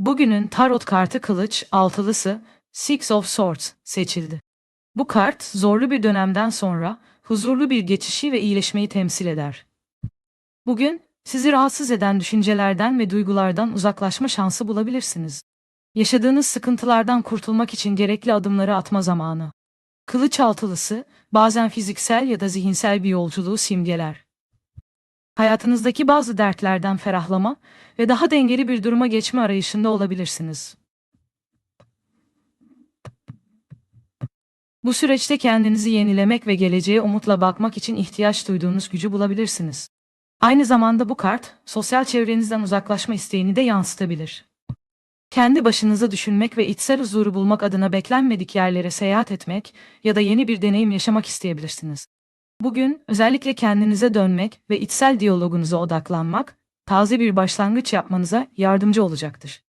Bugünün tarot kartı kılıç altılısı Six of Swords seçildi. Bu kart zorlu bir dönemden sonra huzurlu bir geçişi ve iyileşmeyi temsil eder. Bugün sizi rahatsız eden düşüncelerden ve duygulardan uzaklaşma şansı bulabilirsiniz. Yaşadığınız sıkıntılardan kurtulmak için gerekli adımları atma zamanı. Kılıç altılısı bazen fiziksel ya da zihinsel bir yolculuğu simgeler. Hayatınızdaki bazı dertlerden ferahlama ve daha dengeli bir duruma geçme arayışında olabilirsiniz. Bu süreçte kendinizi yenilemek ve geleceğe umutla bakmak için ihtiyaç duyduğunuz gücü bulabilirsiniz. Aynı zamanda bu kart, sosyal çevrenizden uzaklaşma isteğini de yansıtabilir. Kendi başınıza düşünmek ve içsel huzuru bulmak adına beklenmedik yerlere seyahat etmek ya da yeni bir deneyim yaşamak isteyebilirsiniz. Bugün özellikle kendinize dönmek ve içsel diyalogunuza odaklanmak, taze bir başlangıç yapmanıza yardımcı olacaktır.